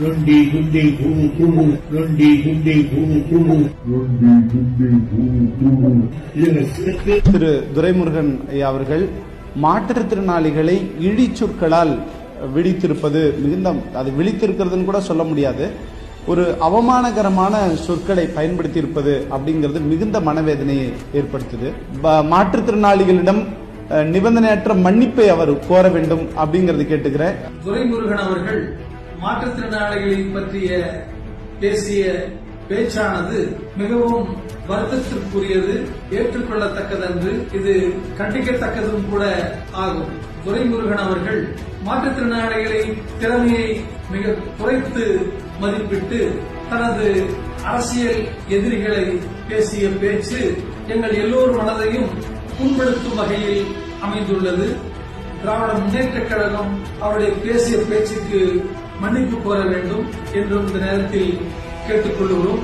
நொண்டி குண்டி குழு குழு நொண்டி குண்டி குழு குழு நொண்டி குண்டி குழு குழு திரு துரைமுருகன் ஐயா அவர்கள் மாற்றுத்திறனாளிகளை இழி சொற்களால் விழித்திருப்பது மிகுந்த அது விழித்திருக்கிறதுன்னு கூட சொல்ல முடியாது. ஒரு அவமானகரமான சொற்களை பயன்படுத்தி இருப்பது அப்படிங்கிறது மிகுந்த மனவேதனையை ஏற்படுத்துது. மாற்றுத்திறனாளிகளிடம் நிபந்தனையற்ற மன்னிப்பை அவர் கோர வேண்டும் அப்படிங்கறது கேட்டுக்கிறேன். துரைமுருகன் அவர்கள் மாற்றுத்திறனாளிகளை பற்றிய பேசிய பேச்சானது மிகவும் வருத்தத்திற்குரியது ஏற்றுக்கொள்ளத்தக்கதன்று இது கண்டிக்கத்தக்கதும் கூட ஆகும். துரைமுருகன் அவர்கள் மாற்றுத்திறனாளிகளின் திறமையை மிக குறைத்து மதிப்பிட்டு தனது அரசியல் எதிரிகளை பேசிய பேச்சு எங்கள் எல்லோர் மனதையும் புண்படுத்தும் வகையில் அமைந்துள்ளது. திராவிட முன்னேற்ற கழகம் அவருடைய பேசிய பேச்சுக்கு மன்னிப்பு கோர வேண்டும் என்றும் இந்த நேரத்தில் கேட்டுக்கொள்கிறோம்.